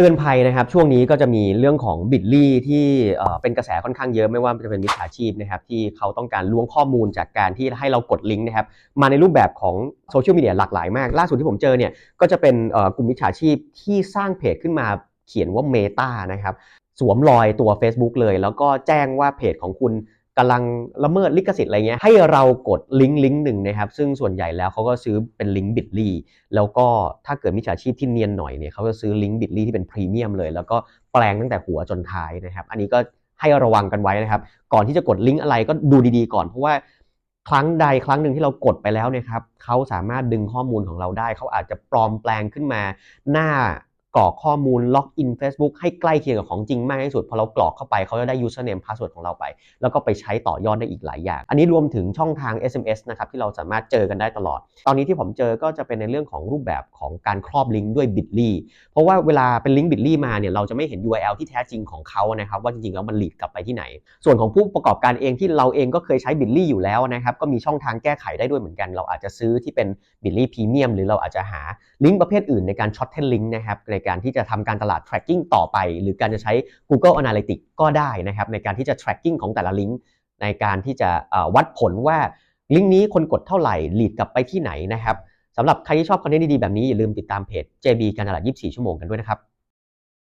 เตือนภัยนะครับช่วงนี้ก็จะมีเรื่องของบิตลี่ที่เป็นกระแสค่อนข้างเยอะไม่ว่าจะเป็นมิจฉาชีพนะครับที่เขาต้องการล้วงข้อมูลจากการที่ให้เรากดลิงก์นะครับมาในรูปแบบของโซเชียลมีเดียหลากหลายมาก ล่าสุดที่ผมเจอเนี่ยก็จะเป็นกลุ่มมิจฉาชีพที่สร้างเพจขึ้นมาเขียนว่า Meta นะครับสวมรอยตัว Facebook เลย แล้วก็แจ้งว่าเพจของคุณ กำลังละเมิดลิขสิทธิ์อะไรเงี้ยให้เรากดลิงก์ลิงก์หนึ่งนะครับซึ่งส่วนใหญ่แล้วเขาก็ซื้อเป็นลิงก์บิตลี่แล้วก็ถ้าเกิดมิจฉาชีพที่เนียนหน่อยเนี่ยเขาจะซื้อลิงก์บิตลี่ที่เป็นพรีเมียมเลย แล้วก็แปลงตั้งแต่หัวจนท้ายนะครับ อันนี้ก็ให้ระวังกันไว้นะครับ ก่อนที่จะกดลิงก์อะไรก็ดูดีๆ ก่อนเพราะว่าครั้งใดครั้งหนึ่งที่เรากดไปแล้วเนี่ยครับเขาสามารถดึงข้อมูลของเราได้ เขาอาจจะปลอมแปลงขึ้นมาหน้า รอกข้อมูลล็อกอิน Facebook ให้ใกล้เคียงกับของจริงมากที่สุดพอเรากรอกเข้าไปเขาจะได้ username password ของเราไป แล้วก็ไปใช้ต่อยอดได้อีกหลายอย่าง อันนี้รวมถึงช่องทาง SMS นะครับที่เราสามารถเจอกันได้ตลอด ตอนนี้ที่ผมเจอก็จะเป็นในเรื่องของรูปแบบของการครอบลิงก์ด้วย Bitly เพราะว่าเวลาเป็นลิงก์ Bitly มาเนี่ยเราจะไม่เห็น URL ที่แท้จริงของเขานะครับว่าจริงๆแล้วมันหลีดกลับไปที่ไหน ส่วนของผู้ประกอบการเองที่เราเองก็เคยใช้ Bitly อยู่แล้วนะครับก็มีช่องทางแก้ไขได้ด้วยเหมือนกัน เราอาจจะซื้อที่เป็น Bitly Premium หรือเราอาจจะหาลิงก์ประเภทอื่นในการช็อตเทนลิงก์นะครับในการที่จะทำการตลาด tracking ต่อไป หรือการจะใช้ Google Analytics ก็ได้นะครับในการที่จะ tracking ของแต่ละลิงก์ในการที่จะวัดผลว่าลิงก์นี้คนกดเท่าไหร่ลีดกลับไปที่ไหนนะครับสำหรับใครที่ชอบคอนเทนต์ดีๆแบบนี้อย่าลืมติดตามเพจ JB การตลาด 24 ชั่วโมงกันด้วยนะครับ